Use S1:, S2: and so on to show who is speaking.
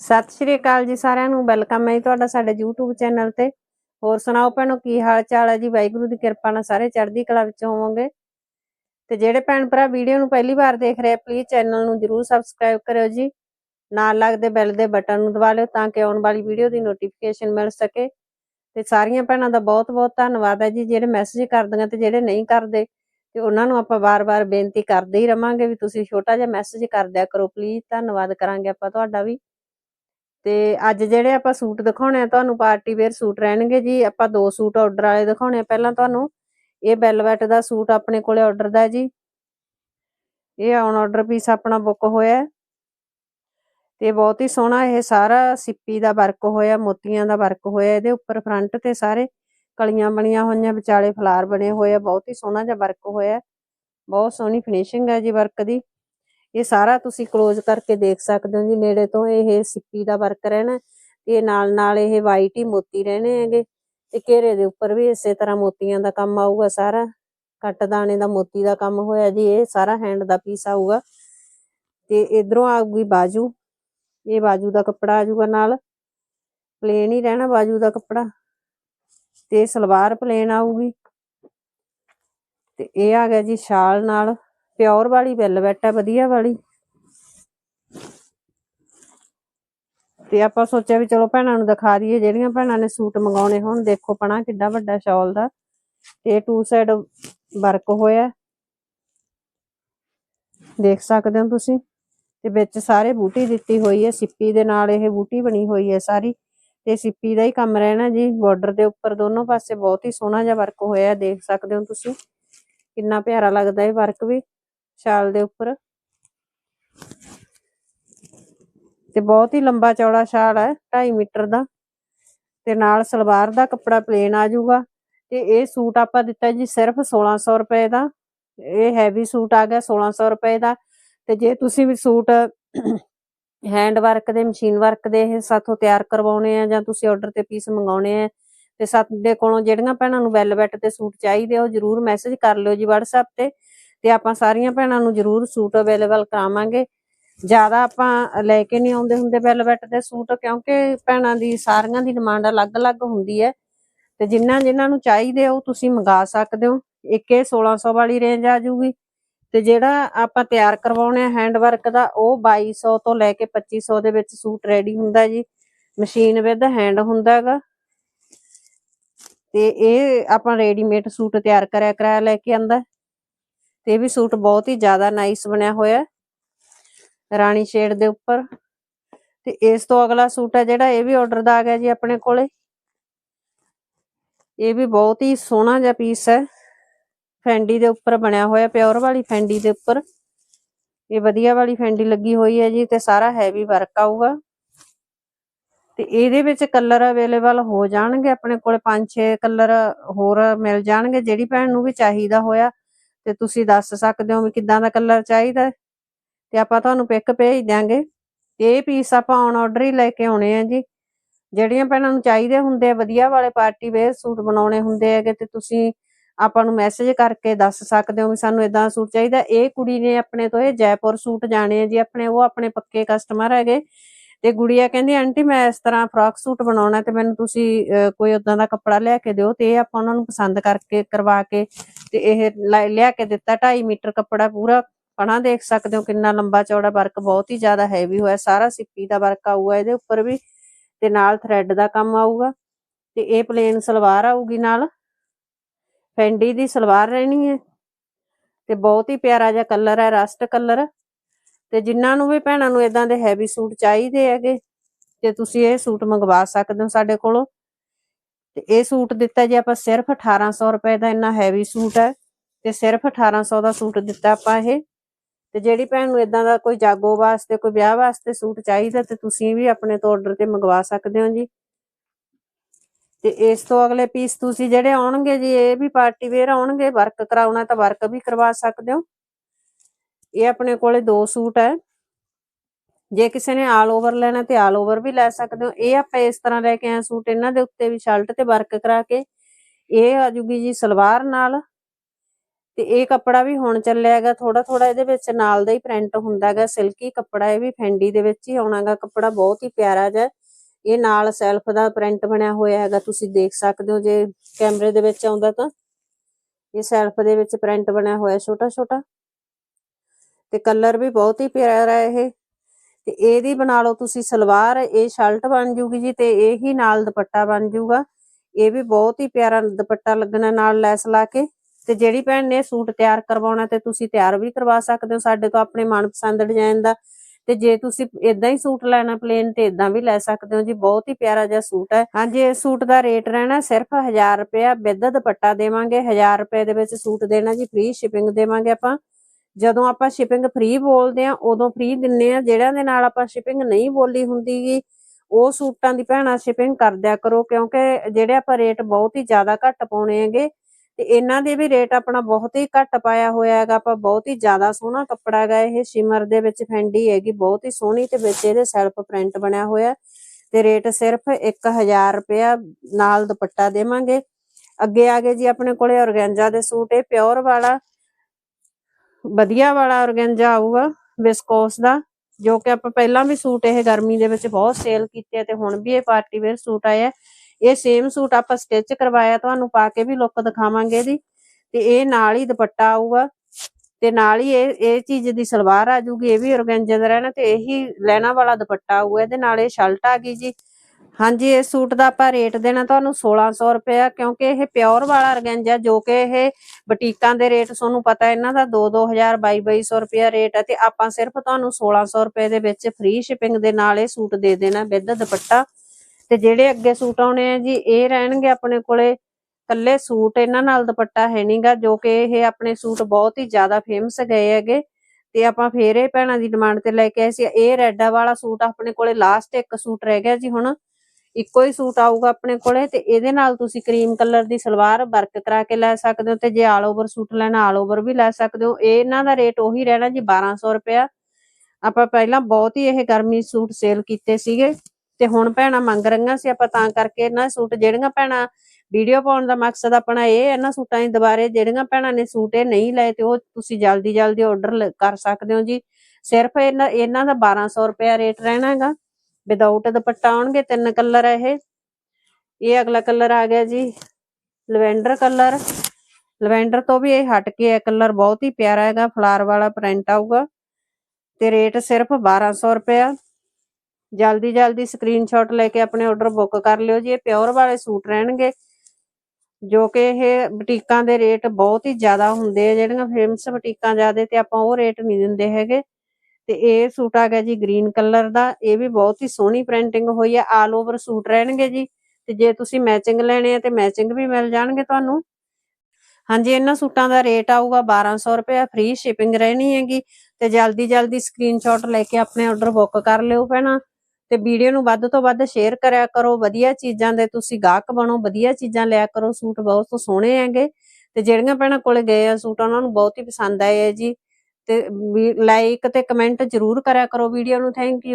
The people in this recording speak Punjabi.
S1: ਸਤਿ ਸ਼੍ਰੀ ਅਕਾਲ ਜੀ ਸਾਰਿਆਂ ਨੂੰ, ਵੈਲਕਮ ਹੈ ਜੀ ਤੁਹਾਡਾ ਸਾਡੇ YouTube ਚੈਨਲ ਤੇ। ਹੋਰ ਸੁਣਾਓ ਭੈਣੋ, ਕੀ ਹਾਲ ਚਾਲ ਹੈ ਜੀ? ਵਾਹਿਗੁਰੂ ਦੀ ਕਿਰਪਾ ਨਾਲ ਸਾਰੇ ਚੜ੍ਹਦੀ ਕਲਾ ਵਿੱਚ ਹੋਵੋਗੇ। ਤੇ ਜਿਹੜੇ ਭੈਣ ਭਰਾ ਵੀਡੀਓ ਨੂੰ ਪਹਿਲੀ ਵਾਰ ਦੇਖ ਰਹੇ ਪਲੀਜ਼ ਚੈਨਲ ਨੂੰ ਜਰੂਰ ਸਬਸਕ੍ਰਾਈਬ ਕਰਿਓ ਜੀ। ਨਾਲ ਲੱਗਦੇ ਬੈਲ ਦੇ ਬਟਨ ਨੂੰ ਦਬਾ ਲਿਓ ਤਾਂ ਕਿ ਆਉਣ ਵਾਲੀ ਵੀਡੀਓ ਦੀ ਨੋਟੀਫਿਕੇਸ਼ਨ ਮਿਲ ਸਕੇ। ਤੇ ਸਾਰੀਆਂ ਭੈਣਾਂ ਦਾ ਬਹੁਤ ਬਹੁਤ ਧੰਨਵਾਦ ਹੈ ਜੀ, ਜਿਹੜੇ ਮੈਸੇਜ ਕਰਦੀਆਂ ਤੇ ਜਿਹੜੇ ਨਹੀਂ ਕਰਦੇ। ਤੇ ਉਹਨਾਂ ਨੂੰ ਆਪਾਂ ਵਾਰ-ਵਾਰ ਬੇਨਤੀ ਕਰਦੇ ਹੀ ਰਵਾਂਗੇ ਵੀ ਤੁਸੀਂ ਛੋਟਾ ਜਿਹਾ ਮੈਸੇਜ ਕਰ ਦਿਆ ਕਰੋ ਪਲੀਜ਼ ਧੰਨਵਾਦ ਕਰਾਂਗੇ ਆਪਾਂ ਤੁਹਾਡਾ ਵੀ। ਤੇ ਅੱਜ ਜਿਹੜੇ ਆਪਾਂ ਸੂਟ ਦਿਖਾਉਣੇ ਆ, ਤੁਹਾਨੂੰ ਪਾਰਟੀ ਵੇਅਰ ਸੂਟ ਰਹਿਣਗੇ ਜੀ। ਆਪਾਂ ਦੋ ਸੂਟ ਆਰਡਰ ਵਾਲੇ ਦਿਖਾਉਣੇ ਆ। ਪਹਿਲਾਂ ਤੁਹਾਨੂੰ ਇਹ ਬੈਲਵੈਟ ਦਾ ਸੂਟ ਆਪਣੇ ਕੋਲੇ ਆਰਡਰ ਦਾ ਜੀ। ਇਹ ਆਨ ਆਰਡਰ ਪੀਸ ਆਪਣਾ ਬੁੱਕ ਹੋਇਆ ਤੇ ਬਹੁਤ ਹੀ ਸੋਹਣਾ ਇਹ ਸਾਰਾ ਸਿੱਪੀ ਦਾ ਵਰਕ ਹੋਇਆ, ਮੋਤੀਆਂ ਦਾ ਵਰਕ ਹੋਇਆ ਇਹਦੇ ਉੱਪਰ ਫਰੰਟ ਤੇ ਸਾਰੇ। ਕਲੀਆਂ ਬਣੀਆਂ ਹੋਈਆਂ, ਵਿਚਾਲੇ ਫਲਾਰ ਬਣੇ ਹੋਏ ਆ। ਬਹੁਤ ਹੀ ਸੋਹਣਾ ਜਿਹਾ ਵਰਕ ਹੋਇਆ ਬਹੁਤ ਸੋਹਣੀ ਫਿਨਿਸ਼ਿੰਗ ਹੈ ਜੀ ਵਰਕ ਦੀ। ਇਹ ਸਾਰਾ ਤੁਸੀਂ ক্লোਜ਼ ਕਰਕੇ ਦੇਖ ਸਕਦੇ ਹੋ ਜੀ, ਨੇੜੇ ਤੋਂ ਇਹ ਸਿੱਪੀ ਦਾ ਵਰਕ ਰਹਿਣਾ ਤੇ ਨਾਲ ਨਾਲ ਇਹ ਵਾਈਟ ਹੀ ਮੋਤੀ ਰਹਿਣੇ ਹੈਗੇ ਤੇ ਘੇਰੇ ਦੇ ਉੱਪਰ ਵੀ ਇਸੇ ਤਰ੍ਹਾਂ ਮੋਤੀਆਂ ਦਾ ਕੰਮ ਆਊਗਾ ਸਾਰਾ, ਕੱਟ ਦਾਣੇ ਦਾ ਮੋਤੀ ਦਾ ਕੰਮ ਹੋਇਆ ਜੀ, ਇਹ ਸਾਰਾ ਹੈਂਡ ਦਾ ਪੀਸ ਆਊਗਾ ਤੇ ਇਧਰੋਂ ਆਊਗੀ ਬਾਜੂ, ਇਹ ਬਾਜੂ ਦਾ ਕੱਪੜਾ ਆਜੂਗਾ ਨਾਲ ਪਲੇਨ ਹੀ ਰਹਿਣਾ ਬਾਜੂ ਦਾ ਕੱਪੜਾ ਤੇ ਸਲਵਾਰ ਪਲੇਨ ਆਊਗੀ ਤੇ ਇਹ ਆ ਗਿਆ ਜੀ ਸ਼ਾਲ ਨਾਲ ਪਿਓਰ ਵਾਲੀ, ਵੈਲਵੈਟ ਹੈ ਵਧੀਆ ਵਾਲੀ। ਤੇ ਆਪਾਂ ਸੋਚਿਆ ਵੀ ਚਲੋ ਭੈਣਾਂ ਨੂੰ ਦਿਖਾ ਦਈਏ, ਜਿਹੜੀਆਂ ਭੈਣਾਂ ਨੇ ਸੂਟ ਮੰਗਾਉਣੇ ਹੋਣ, ਦੇਖੋ ਪਣਾ ਕਿੱਡਾ ਵੱਡਾ ਸ਼ਾਲ ਦਾ। ਤੇ ਟੂ ਸਾਈਡ ਵਰਕ ਹੋਇਆ। ਦੇਖ ਸਕਦੇ ਹੋ ਤੁਸੀਂ। ਤੇ ਵਿੱਚ ਸਾਰੇ ਬੂਟੀ ਦਿੱਤੀ ਹੋਈ ਹੈ। ਸਿੱਪੀ ਦੇ ਨਾਲ ਇਹ ਬੂਟੀ ਬਣੀ ਹੋਈ ਹੈ ਸਾਰੀ। ਤੇ ਸਿੱਪੀ ਦਾ ਹੀ ਕੰਮ ਰਹਿਣਾ ਜੀ। ਬਾਰਡਰ ਦੇ ਉੱਪਰ ਦੋਨੋਂ ਪਾਸੇ ਬਹੁਤ ਹੀ ਸੋਹਣਾ ਜਿਹਾ ਵਰਕ ਹੋਇਆ। ਦੇਖ ਸਕਦੇ ਹੋ ਤੁਸੀਂ। ਕਿੰਨਾ ਪਿਆਰਾ ਲੱਗਦਾ ਇਹ ਵਰਕ ਵੀ। ਸ਼ਾਲ ਦੇ ਉੱਪਰ। ਤੇ ਬਹੁਤ ਹੀ ਲੰਬਾ ਚੌੜਾ ਸ਼ਾਲ ਹੈ 2.5 ਮੀਟਰ ਦਾ। ਤੇ ਨਾਲ ਸਲਵਾਰ ਦਾ ਕੱਪੜਾ ਪਲੇਨ ਆ ਜਾਊਗਾ। ਤੇ ਇਹ ਸੂਟ ਆਪਾਂ ਦਿੱਤਾ ਜੀ ਸਿਰਫ 1600 ਰੁਪਏ ਦਾ। ਇਹ ਹੈਵੀ ਸੂਟ ਆ ਗਿਆ 1600 ਰੁਪਏ ਦਾ। ਤੇ ਜੇ ਤੁਸੀਂ ਵੀ ਸੂਟ ਹੈਂਡ ਵਰਕ ਦੇ ਮਸ਼ੀਨ ਵਰਕ ਦੇ ਇਹ ਸਾਥੋਂ ਤਿਆਰ ਕਰਵਾਉਣੇ ਆ ਜਾਂ ਤੁਸੀਂ ਆਰਡਰ ਤੇ ਪੀਸ ਮੰਗਾਉਣੇ ਆ, ਤੇ ਸਾਡੇ ਕੋਲੋਂ ਜਿਹੜੀਆਂ ਭੈਣਾਂ ਨੂੰ ਵੈਲਵੈਟ ਤੇ ਸੂਟ ਚਾਹੀਦੇ ਉਹ ਜਰੂਰ ਮੈਸੇਜ ਕਰ ਲਿਓ ਜੀ WhatsApp ਤੇ। ਤੇ ਆਪਾਂ ਸਾਰੀਆਂ ਭੈਣਾਂ ਨੂੰ ਜਰੂਰ ਸੂਟ ਅਵੇਲੇਬਲ ਕਰਾਵਾਂਗੇ। ਜ਼ਿਆਦਾ ਆਪਾਂ ਲੈ ਕੇ ਨਹੀਂ ਆਉਂਦੇ ਹੁੰਦੇ ਵੈਲਵੈਟ ਦੇ ਸੂਟ, ਕਿਉਂਕਿ ਭੈਣਾਂ ਦੀ ਸਾਰੀਆਂ ਦੀ ਡਿਮਾਂਡ ਅਲੱਗ-ਅਲੱਗ ਹੁੰਦੀ ਹੈ। ਤੇ ਜਿਨ੍ਹਾਂ ਜਿਨ੍ਹਾਂ ਨੂੰ ਚਾਹੀਦੇ ਉਹ ਤੁਸੀਂ ਮੰਗਾ ਸਕਦੇ ਹੋ। ਇੱਕ ਇਹ 1600 ਵਾਲੀ ਰੇਂਜ ਆ ਜੂਗੀ ਤੇ ਜਿਹੜਾ ਆਪਾਂ ਤਿਆਰ ਕਰਵਾਉਣੇ ਆ ਹੈਂਡ ਵਰਕ ਦਾ, ਉਹ 2200 ਤੋਂ ਲੈ ਕੇ 2500 ਦੇ ਵਿੱਚ ਸੂਟ ਰੈਡੀ ਹੁੰਦਾ ਜੀ। ਮਸ਼ੀਨ ਵਿਦ ਹੈਂਡ ਹੁੰਦਾ ਹੈਗਾ। ਤੇ ਇਹ ਆਪਾਂ ਰੈਡੀਮੇਡ ਸੂਟ ਤਿਆਰ ਕਰਿਆ ਕਰਾਇਆ ਲੈ ਕੇ ਆਂਦਾ। ਤੇ ਇਹ ਵੀ ਸੂਟ ਬਹੁਤ ਹੀ ਜ਼ਿਆਦਾ ਨਾਈਸ ਬਣਿਆ ਹੋਇਆ ਰਾਣੀ ਸ਼ੇਡ ਦੇ ਉੱਪਰ। ਤੇ ਇਸ ਤੋਂ ਅਗਲਾ ਸੂਟ ਹੈ ਜਿਹੜਾ, ਇਹ ਵੀ ਆਰਡਰ ਦਾ ਆ ਗਿਆ ਜੀ ਆਪਣੇ ਕੋਲੇ। ਇਹ ਵੀ ਬਹੁਤ ਹੀ ਸੋਹਣਾ ਜਿਹਾ ਪੀਸ ਹੈ। ਫੈਂਡੀ ਦੇ ਉੱਪਰ ਬਣਿਆ ਹੋਇਆ ਪਿਓਰ ਵਾਲੀ ਫੈਂਡੀ ਦੇ ਉੱਪਰ। ਇਹ ਵਧੀਆ ਵਾਲੀ ਫੈਂਡੀ ਲੱਗੀ ਹੋਈ ਹੈ ਜੀ ਤੇ ਸਾਰਾ ਹੈਵੀ ਵਰਕ ਆਊਗਾ। ਤੇ ਇਹਦੇ ਵਿੱਚ ਕਲਰ ਅਵੇਲੇਬਲ ਹੋ ਜਾਣਗੇ, ਆਪਣੇ ਕੋਲੇ 5-6 ਕਲਰ ਹੋਰ ਮਿਲ ਜਾਣਗੇ, ਜਿਹੜੀ ਭੈਣ ਨੂੰ ਵੀ ਚਾਹੀਦਾ ਹੋਇਆ। ਤੇ ਤੁਸੀਂ ਦੱਸ ਸਕਦੇ ਹੋ ਵੀ ਕਿੱਦਾਂ ਦਾ ਕਲਰ ਚਾਹੀਦਾ ਤੇ ਆਪਾਂ ਤੁਹਾਨੂੰ ਪਿਕ ਭੇਜ ਦਿਆਂਗੇ। ਇਹ ਪੀਸ ਆਪਾਂ ਔਨ ਆਰਡਰ ਹੀ ਲੈ ਕੇ ਆਉਣੇ ਆ ਜੀ। ਜਿਹੜੀਆਂ ਭੈਣਾਂ ਨੂੰ ਚਾਹੀਦੇ ਹੁੰਦੇ ਆ, ਵਧੀਆ ਵਾਲੇ ਪਾਰਟੀ ਵੇਅਰ ਸੂਟ ਬਣਾਉਣੇ ਹੁੰਦੇ ਹੈਗੇ ਤੇ ਤੁਸੀਂ ਆਪਾਂ ਨੂੰ ਮੈਸੇਜ ਕਰਕੇ ਦੱਸ ਸਕਦੇ ਹੋ ਵੀ ਸਾਨੂੰ ਇਦਾਂ ਸੂਟ ਚਾਹੀਦਾ। ਇਹ ਕੁੜੀ ਨੇ ਆਪਣੇ ਤੋਂ ਇਹ ਜੈਪੁਰ ਸੂਟ ਜਾਣੇ ਆ ਜੀ, ਆਪਣੇ, ਉਹ ਆਪਣੇ ਪੱਕੇ ਕਸਟਮਰ ਹੈਗੇ। ਤੇ ਗੁੜੀਆ ਕਹਿੰਦੀ, ਆਂਟੀ, ਮੈਂ ਇਸ ਤਰ੍ਹਾਂ ਫਰਾਕ ਸੂਟ ਬਣਾਉਣਾ ਤੇ ਮੈਨੂੰ ਤੁਸੀਂ ਕੋਈ ਉਦਾਂ ਦਾ ਕੱਪੜਾ ਲਿਆ ਕੇ ਦਿਓ ਤੇ ਇਹ ਆਪਾਂ ਉਹਨਾਂ ਨੂੰ ਪਸੰਦ ਕਰਕੇ ਕਰਵਾ ਕੇ ਤੇ ਇਹ ਲਿਆ ਕੇ ਦਿੱਤਾ 2.5 ਮੀਟਰ ਕੱਪੜਾ ਪੂਰਾ। ਪਣਾ ਦੇਖ ਸਕਦੇ ਹੋ ਕਿੰਨਾ ਲੰਬਾ ਚੌੜਾ ਵਰਕ, ਬਹੁਤ ਹੀ ਜ਼ਿਆਦਾ ਹੈਵੀ ਹੋਇਆ, ਸਾਰਾ ਸਿੱਪੀ ਦਾ ਵਰਕ ਆਊਗਾ ਇਹਦੇ ਉੱਪਰ ਵੀ ਤੇ ਨਾਲ ਥ੍ਰੈਡ ਦਾ ਕੰਮ ਆਊਗਾ ਤੇ ਇਹ ਪਲੇਨ ਸਲਵਾਰ ਆਊਗੀ ਨਾਲ। ਫੈਂਡੀ ਦੀ ਸਲਵਾਰ ਰਹਿਣੀ ਹੈ ਤੇ ਬਹੁਤ ਹੀ ਪਿਆਰਾ ਜਿਹਾ ਕਲਰ ਹੈ ਰਸਟ ਕਲਰ ਤੇ ਜਿਨ੍ਹਾਂ ਨੂੰ ਵੀ ਭੈਣਾਂ ਨੂੰ ਇਦਾਂ ਦੇ ਹੈਵੀ ਸੂਟ ਚਾਹੀਦੇ ਹੈਗੇ, ਤੇ ਤੁਸੀਂ ਇਹ ਸੂਟ ਮੰਗਵਾ ਸਕਦੇ ਹੋ ਸਾਡੇ ਕੋਲੋਂ। ਤੇ ਇਹ ਸੂਟ ਦਿੱਤਾ ਜੇ ਆਪਾਂ ਸਿਰਫ 1800 ਰੁਪਏ ਦਾ ਇੰਨਾ ਹੈਵੀ ਸੂਟ ਹੈ, ਤੇ ਸਿਰਫ 1800 ਦਾ ਸੂਟ ਦਿੱਤਾ ਆਪਾਂ ਇਹ। ਤੇ ਜਿਹੜੀ ਭੈਣ ਨੂੰ ਇਦਾਂ ਦਾ ਕੋਈ ਜਾਗੋ ਵਾਸਤੇ, ਕੋਈ ਵਿਆਹ ਵਾਸਤੇ ਸੂਟ ਚਾਹੀਦਾ, ਤੇ ਤੁਸੀਂ ਵੀ ਆਪਣੇ ਤੋਂ ਆਰਡਰ ਤੇ ਮੰਗਵਾ ਸਕਦੇ ਹੋ ਜੀ। ਤੇ ਇਸ ਤੋਂ ਅਗਲੇ ਪੀਸ ਤੁਸੀਂ ਜਿਹੜੇ ਆਉਣਗੇ ਜੀ, ਇਹ ਵੀ ਪਾਰਟੀ ਵੇਅਰ ਆਉਣਗੇ ਵਰਕ ਕਰਾਉਣਾ ਤਾਂ ਵਰਕ ਵੀ ਕਰਵਾ ਸਕਦੇ ਹੋ। ਇਹ ਆਪਣੇ ਕੋਲੇ ਦੋ ਸੂਟ ਹੈ। ਜੇ ਕਿਸੇ ਨੇ ਆਲ ਓਵਰ ਲੈਣਾ ਤੇ ਆਲ ਓਵਰ ਵੀ ਲੈ ਸਕਦੇ ਹੋ। ਇਹ ਆਪਾਂ ਇਸ ਤਰ੍ਹਾਂ ਲੈ ਕੇ ਆਏ ਸੂਟ। ਇਹਨਾਂ ਦੇ ਉੱਤੇ ਵੀ ਸ਼ਰਟ ਤੇ ਵਰਕ ਕਰਾ ਕੇ। ਇਹ ਆ ਜੂਗੀ ਜੀ ਸਲਵਾਰ ਨਾਲ। ਤੇ ਇਹ ਕੱਪੜਾ ਵੀ ਹੁਣ ਚੱਲਿਆ ਹੈਗਾ ਥੋੜਾ ਥੋੜਾ ਇਹਦੇ ਵਿੱਚ ਨਾਲ ਦਾ ਹੀ ਪ੍ਰਿੰਟ ਹੁੰਦਾ ਹੈਗਾ। ਸਿਲਕੀ ਕੱਪੜਾ ਇਹ ਵੀ ਫੈਂਡੀ ਦੇ ਵਿੱਚ ਹੀ ਆਉਣਾਗਾ ਕੱਪੜਾ ਬਹੁਤ ਹੀ ਪਿਆਰਾ ਜਿਹਾ ਇਹ ਨਾਲ ਸੈਲਫ ਦਾ ਪ੍ਰਿੰਟ ਬਣਿਆ ਹੋਇਆ ਹੈਗਾ। ਤੁਸੀਂ ਦੇਖ ਸਕਦੇ ਹੋ ਜੇ ਕੈਮਰੇ ਦੇ ਵਿੱਚ ਆਉਂਦਾ ਤਾਂ। ਇਹ ਸੈਲਫ ਦੇ ਵਿੱਚ ਪ੍ਰਿੰਟ ਬਣਿਆ ਹੋਇਆ ਛੋਟਾ ਛੋਟਾ। ਤੇ ਕਲਰ ਵੀ ਬਹੁਤ ਹੀ ਪਿਆਰਾ ਹੈ ਇਹ। ਤੇ ਇਹਦੀ ਬਣਾ ਲਓ ਤੁਸੀਂ ਸਲਵਾਰ, ਇਹ ਸ਼ਰਟ ਬਣ ਜੂਗੀ ਜੀ ਤੇ ਇਹ ਹੀ ਨਾਲ ਦੁਪੱਟਾ ਬਣ ਜੂਗਾ। ਇਹ ਵੀ ਬਹੁਤ ਹੀ ਪਿਆਰਾ ਦੁਪੱਟਾ ਲੱਗਣਾ ਨਾਲ ਲੈਸ ਲਾ ਕੇ। ਤੇ ਜਿਹੜੀ ਭੈਣ ਨੇ ਸੂਟ ਤਿਆਰ ਕਰਵਾਉਣਾ ਤੇ ਤੁਸੀਂ ਤਿਆਰ ਵੀ ਕਰਵਾ ਸਕਦੇ ਹੋ ਸਾਡੇ ਤੋਂ ਆਪਣੇ ਮਨਪਸੰਦ ਡਿਜ਼ਾਈਨ ਦਾ। ਤੇ ਜੇ ਤੁਸੀਂ ਇਦਾਂ ਹੀ ਸੂਟ ਲੈਣਾ ਪਲੇਨ ਤੇ ਇਦਾਂ ਵੀ ਲੈ ਸਕਦੇ ਹੋ ਜੀ, ਬਹੁਤ ਹੀ ਪਿਆਰਾ ਜਿਹਾ ਸੂਟ ਹੈ। ਹਾਂਜੀ, ਇਹ ਸੂਟ ਦਾ ਰੇਟ ਰਹਿਣਾ ਸਿਰਫ 1000 ਰੁਪਇਆ। ਵਿਦ ਦੁਪੱਟਾ ਦੇਵਾਂਗੇ 1000 ਰੁਪਏ ਦੇ ਵਿੱਚ ਸੂਟ ਦੇਣਾ ਜੀ, ਫ੍ਰੀ ਸ਼ਿਪਿੰਗ ਦੇਵਾਂਗੇ ਆਪਾਂ। ਜਦੋਂ ਆਪਾਂ ਸ਼ਿਪਿੰਗ ਫ੍ਰੀ ਬੋਲਦੇ ਆ ਉਦੋਂ ਫ੍ਰੀ ਦਿੰਨੇ ਆ ਜਿਹੜਿਆਂ ਦੇ ਨਾਲ ਆਪਾਂ ਸ਼ਿਪਿੰਗ ਨਹੀਂ ਬੋਲੀ ਹੁੰਦੀਗੀ ਉਹ ਸੂਟਾਂ ਦੀ ਭੈਣਾ ਸ਼ਿਪਿੰਗ ਕਰਦਿਆ ਕਰੋ, ਕਿਉਂਕਿ ਜਿਹੜੇ ਆਪਾਂ ਰੇਟ ਬਹੁਤ ਹੀ ਜ਼ਿਆਦਾ ਘੱਟ ਪਾਉਣੇ ਹੈਗੇ, ਤੇ ਇਹਨਾਂ ਦੇ ਵੀ ਰੇਟ ਆਪਣਾ ਬਹੁਤ ਹੀ ਘੱਟ ਪਾਇਆ ਹੋਇਆ ਹੈਗਾ, ਆਪਾਂ ਬਹੁਤ ਹੀ ਜ਼ਿਆਦਾ ਸੋਹਣਾ ਕੱਪੜਾ ਹੈਗਾ, ਇਹ ਸ਼ਿਮਰ ਦੇ ਵਿੱਚ ਫੈਂਡੀ ਹੈਗੀ, ਬਹੁਤ ਹੀ ਸੋਹਣੀ ਤੇ ਵਿੱਚ ਇਹਦੇ ਸੈਲਫ ਪ੍ਰਿੰਟ ਬਣਿਆ ਹੋਇਆ, ਤੇ ਰੇਟ ਸਿਰਫ 1000 ਰੁਪਇਆ ਨਾਲ ਦੁਪੱਟਾ ਦੇਵਾਂਗੇ। ਅੱਗੇ ਆ ਗਏ ਜੀ ਆਪਣੇ ਕੋਲੇ ਔਰਗੈਂਜਾ ਦੇ ਸੂਟ, ਇਹ ਪਿਓਰ ਵਾਲਾ ਵਧੀਆ ਵਾਲਾ ਔਰਗੈਂਜਾ ਆਊਗਾ ਵਿਸਕੋਸ ਦਾ, ਜੋ ਕਿ ਆਪਾਂ ਪਹਿਲਾਂ ਵੀ ਸੂਟ ਇਹ ਗਰਮੀ ਦੇ ਵਿੱਚ ਬਹੁਤ ਸੇਲ ਕੀਤੇ ਤੇ ਹੁਣ ਵੀ ਇਹ ਪਾਰਟੀ ਵੇਅਰ ਸੂਟ ਆਇਆ ਇਹ ਸੇਮ ਸੂਟ ਆਪਾਂ ਸਟਿਚ ਕਰਵਾਇਆ, ਤੁਹਾਨੂੰ ਪਾ ਕੇ ਵੀ ਲੁੱਕ ਦਿਖਾਵਾਂਗੇ ਇਹਦੀ। ਤੇ ਇਹ ਨਾਲ ਹੀ ਦੁਪੱਟਾ ਆਊਗਾ, ਤੇ ਨਾਲ ਹੀ ਇਹ ਇਹ ਚੀਜ਼ ਦੀ ਸਲਵਾਰ ਆ ਜੂਗੀ, ਇਹ ਵੀ ਔਰਗੈਂਜਾ ਦਾ ਰਹਿਣਾ ਤੇ ਇਹੀ ਲੈਣਾ ਵਾਲਾ ਦੁਪੱਟਾ ਆਊਗਾ। ਇਹਦੇ ਨਾਲ ਇਹ ਸ਼ਰਟ ਆ ਗਈ ਜੀ। ਹਾਂਜੀ ਇਸ ਸੂਟ ਦਾ ਆਪਾਂ ਰੇਟ ਦੇਣਾ ਤੁਹਾਨੂੰ 1600 ਰੁਪਏ ਕਿਉਂਕਿ ਇਹ ਪਿਓਰ ਵਾਲਾ ਔਰਗੈਂਜਾ ਜੋ ਕਿ ਇਹ ਬਟੀਕਾਂ ਦੇ ਰੇਟ ਤੁਹਾਨੂੰ ਪਤਾ, ਇਹਨਾਂ ਦਾ 2-2000 2200 ਰੁਪਏ ਰੇਟ ਹੈ ਤੇ ਆਪਾਂ ਸਿਰਫ ਤੁਹਾਨੂੰ 1600 ਰੁਪਏ ਦੇ ਵਿੱਚ ਫ੍ਰੀ ਸ਼ਿਪਿੰਗ ਦੇ ਨਾਲ ਇਹ ਸੂਟ ਦੇ ਦੇਣਾ ਵਿਦ ਦੁਪੱਟਾ। ਤੇ ਜਿਹੜੇ ਅੱਗੇ ਸੂਟ ਆਉਣੇ ਆ ਜੀ, ਇਹ ਰਹਿਣਗੇ ਆਪਣੇ ਕੋਲੇ ਕੱਲੇ ਸੂਟ, ਇਹਨਾਂ ਨਾਲ ਦੁਪੱਟਾ ਹੈ ਨਹੀਂਗਾ, ਜੋ ਕਿ ਇਹ ਆਪਣੇ ਸੂਟ ਬਹੁਤ ਹੀ ਜ਼ਿਆਦਾ ਫੇਮਸ ਗਏ ਹੈਗੇ। ਤੇ ਆਪਾਂ ਫੇਰ ਇਹ ਭੈਣਾਂ ਦੀ ਡਿਮਾਂਡ ਤੇ ਲੈ ਕੇ ਆਏ ਸੀ, ਇਹ ਰੈਡਾ ਵਾਲਾ ਸੂਟ ਆਪਣੇ ਕੋਲੇ ਲਾਸਟ ਇੱਕ ਸੂਟ ਰਹਿ ਗਿਆ ਜੀ ਹੁਣ। ਇੱਕੋ ਹੀ ਸੂਟ ਆਊਗਾ ਆਪਣੇ ਕੋਲੇ ਤੇ ਇਹਦੇ ਨਾਲ ਤੁਸੀਂ ਕਰੀਮ ਕਲਰ ਦੀ ਸਲਵਾਰ ਵਰਕ ਕਰਾ ਕੇ ਲੈ ਸਕਦੇ ਹੋ ਤੇ ਜੇ ਆਲ ਓਵਰ ਸੂਟ ਲੈਣਾ ਆਲ ਓਵਰ ਵੀ ਲੈ ਸਕਦੇ ਹੋ। ਇਹਨਾਂ ਦਾ ਰੇਟ ਉਹੀ ਰਹਿਣਾ ਜੀ 1200 ਰੁਪਇਆ। ਆਪਾਂ ਪਹਿਲਾਂ ਬਹੁਤ ਹੀ ਇਹ ਗਰਮੀ ਸੂਟ ਸੇਲ ਕੀਤੇ ਸੀਗੇ ਤੇ ਹੁਣ ਭੈਣਾਂ ਮੰਗ ਰਹੀਆਂ ਸੀ ਆਪਾਂ ਤਾਂ ਕਰਕੇ ਇਹਨਾਂ ਸੂਟ, ਜਿਹੜੀਆਂ ਭੈਣਾਂ ਵੀਡੀਓ ਪਾਉਣ ਦਾ ਮਕਸਦ ਆਪਣਾ ਇਹ ਇਹਨਾਂ ਸੂਟਾਂ ਦੀ ਦੁਬਾਰੇ, ਜਿਹੜੀਆਂ ਭੈਣਾਂ ਨੇ ਸੂਟ ਇਹ ਨਹੀਂ ਲਏ ਤੇ ਉਹ ਤੁਸੀਂ ਜਲਦੀ ਜਲਦੀ ਆਰਡਰ ਕਰ ਸਕਦੇ ਹੋ ਜੀ। ਸਿਰਫ ਇਹਨਾਂ ਇਹਨਾਂ ਦਾ 1200 ਰੁਪਇਆ ਰੇਟ ਰਹਿਣਾ ਹੈਗਾ। ਵਿਦਆਊਟ ਦੁਪੱਟਾ ਆਉਣਗੇ, ਤਿੰਨ ਕਲਰ ਇਹ। ਇਹ ਅਗਲਾ ਕਲਰ ਆ ਗਿਆ ਜੀ, ਲਵੈਂਡਰ ਕਲਰ ਲਵੈਂਡਰ ਤੋਂ ਵੀ ਇਹ ਹਟ ਕੇ ਹੈ ਕਲਰ ਬਹੁਤ ਹੀ ਪਿਆਰਾ ਹੈਗਾ ਫਲਾਰ ਵਾਲਾ ਪ੍ਰਿੰਟ ਆਊਗਾ। ਤੇ ਰੇਟ ਸਿਰਫ 1200 ਰੁਪਇਆ ਜਲਦੀ ਜਲਦੀ ਸਕਰੀਨਸ਼ਾਟ ਲੈ ਕੇ ਆਪਣੇ ਆਰਡਰ ਬੁੱਕ ਕਰ ਲਿਓ ਜੀ, ਇਹ ਪਿਓਰ ਵਾਲੇ ਸੂਟ ਰਹਿਣਗੇ। ਜੋ ਕਿ ਇਹ ਬੁਟੀਕਾਂ ਦੇ ਰੇਟ ਬਹੁਤ ਹੀ ਜ਼ਿਆਦਾ ਹੁੰਦੇ ਆ, ਜਿਹੜੀਆਂ ਫੇਮਸ ਬੁਟੀਕਾਂ ਜ਼ਿਆਦੇ ਤੇ ਆਪਾਂ ਉਹ ਰੇਟ ਨਹੀਂ ਦਿੰਦੇ ਹੈਗੇ। ਤੇ ਇਹ ਸੂਟ ਆ ਗਿਆ ਜੀ ਗ੍ਰੀਨ ਕਲਰ ਦਾ, ਇਹ ਵੀ ਬਹੁਤ ਹੀ ਸੋਹਣੀ ਪ੍ਰਿੰਟਿੰਗ ਹੋਈ ਹੈ ਆਲ ਓਵਰ ਸੂਟ ਰਹਿਣਗੇ ਜੀ, ਤੇ ਜੇ ਤੁਸੀਂ ਮੈਚਿੰਗ ਲੈਣੇ ਆ ਤੇ ਮੈਚਿੰਗ ਵੀ ਮਿਲ ਜਾਣਗੇ ਤੁਹਾਨੂੰ। ਹਾਂਜੀ, ਇਹਨਾਂ ਸੂਟਾਂ ਦਾ ਰੇਟ ਆਊਗਾ 1200 ਰੁਪਏ ਫ੍ਰੀ ਸ਼ਿਪਿੰਗ ਰਹਿਣੀ ਹੈਗੀ, ਤੇ ਜਲਦੀ ਜਲਦੀ ਸਕਰੀਨਸ਼ਾਟ ਲੈ ਕੇ ਆਪਣੇ ਆਰਡਰ ਬੁੱਕ ਕਰ ਲਿਓ ਭੈਣਾ, ਤੇ ਵੀਡੀਓ ਨੂੰ ਵੱਧ ਤੋਂ ਵੱਧ ਸ਼ੇਅਰ ਕਰਿਆ ਕਰੋ, ਵਧੀਆ ਚੀਜ਼ਾਂ ਦੇ ਤੁਸੀਂ ਗਾਹਕ ਬਣੋ, ਵਧੀਆ ਚੀਜ਼ਾਂ ਲਿਆ ਕਰੋ, ਸੂਟ ਬਹੁਤ ਸੋਹਣੇ ਹੈਗੇ, ਤੇ ਜਿਹੜੀਆਂ ਭੈਣਾਂ ਕੋਲੇ ਗਏ ਆ ਸੂਟ, ਉਹਨਾਂ ਨੂੰ ਬਹੁਤ ਹੀ ਪਸੰਦ ਆਏ ਆ ਜੀ ਤੇ ਲਾਈਕ ਤੇ ਕਮੈਂਟ ਜ਼ਰੂਰ ਕਰਿਆ ਕਰੋ ਵੀਡੀਓ ਨੂੰ ਥੈਂਕ ਯੂ